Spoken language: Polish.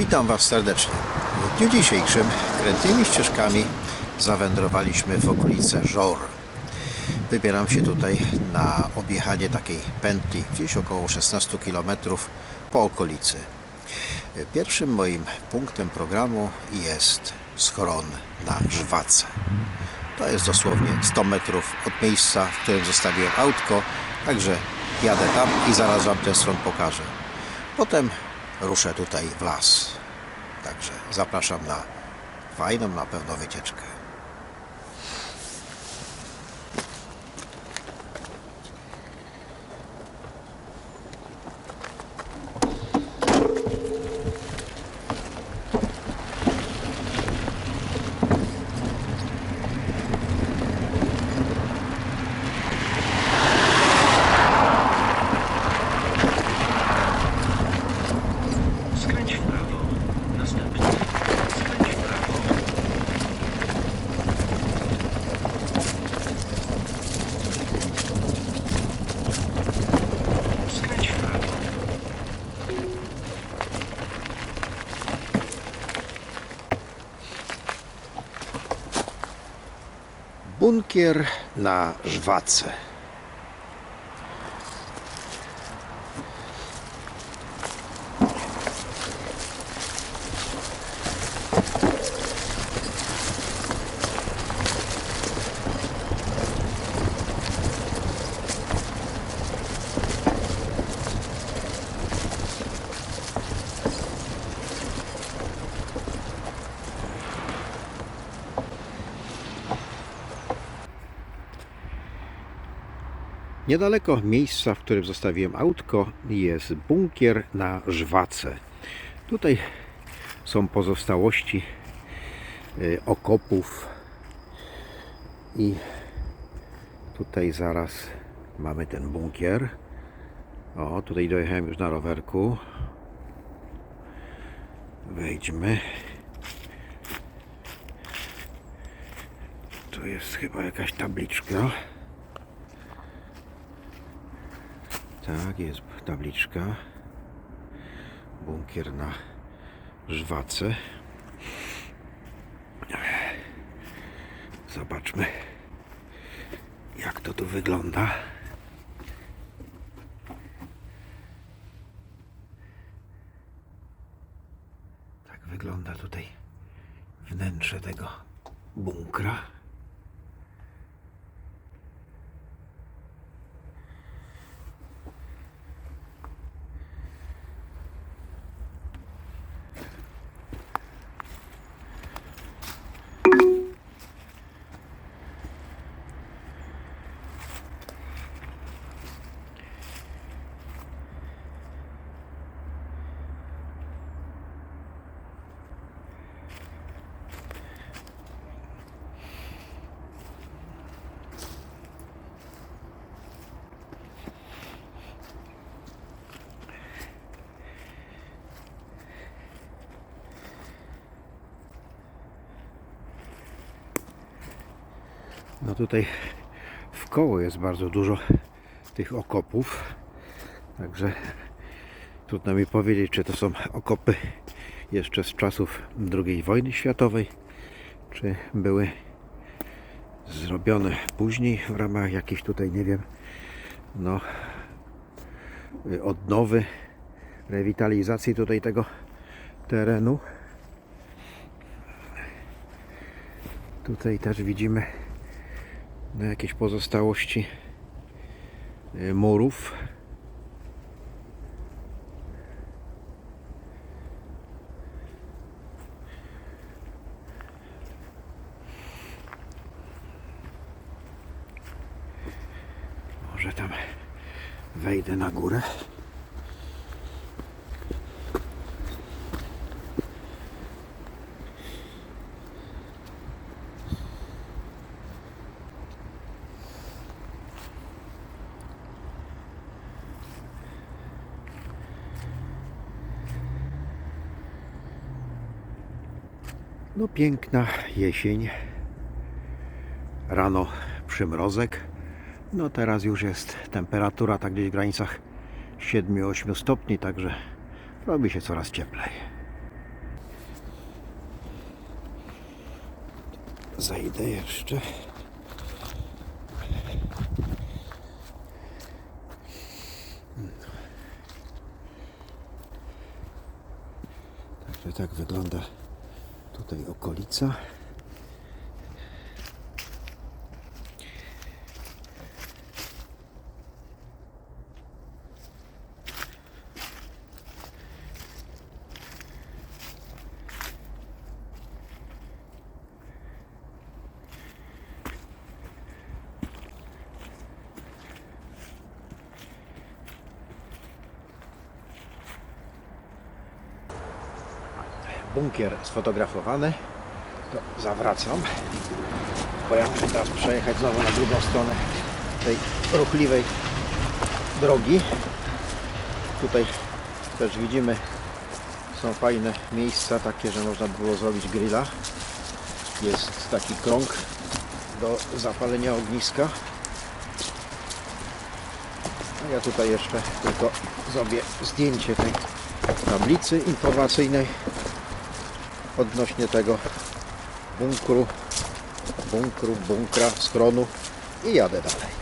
Witam Was serdecznie. W dniu dzisiejszym krętymi ścieżkami zawędrowaliśmy w okolice Żor. Wybieram się tutaj na objechanie takiej pętli, gdzieś około 16 km po okolicy. Pierwszym moim punktem programu jest schron na Żwace. To jest dosłownie 100 metrów od miejsca, w którym zostawiłem autko, także jadę tam i zaraz Wam ten stron pokażę. Potem ruszę tutaj w las. Także zapraszam na fajną na pewno wycieczkę. Bunkier na Żwace. Niedaleko miejsca, w którym zostawiłem autko, jest bunkier na Żwace. Tutaj są pozostałości y, okopów i tutaj zaraz mamy ten bunkier. O, tutaj dojechałem już na rowerku. Wejdźmy. Tu jest chyba jakaś tabliczka. Tak, jest tabliczka. Bunkier na żwace. Zobaczmy, jak to tu wygląda. Tak wygląda tutaj wnętrze tego bunkra. No tutaj w koło jest bardzo dużo tych okopów. Także trudno mi powiedzieć, czy to są okopy jeszcze z czasów II wojny światowej, czy były zrobione później w ramach jakiejś tutaj, nie wiem, no odnowy, rewitalizacji tutaj tego terenu. Tutaj też widzimy no, jakieś pozostałości y, murów. Może tam wejdę na górę. No piękna jesień. Rano przymrozek. No teraz już jest temperatura tak gdzieś w granicach 7-8 stopni, także robi się coraz cieplej. Zajdę jeszcze. Także tak wygląda tutaj okolica. Bunkier sfotografowany. To zawracam, bo ja muszę teraz przejechać znowu na drugą stronę tej ruchliwej drogi. Tutaj też widzimy, są fajne miejsca takie, że można było zrobić grilla. Jest taki krąg do zapalenia ogniska. A ja tutaj jeszcze tylko zrobię zdjęcie tej tablicy informacyjnej odnośnie tego bunkru, bunkru, bunkra, schronu i jadę dalej.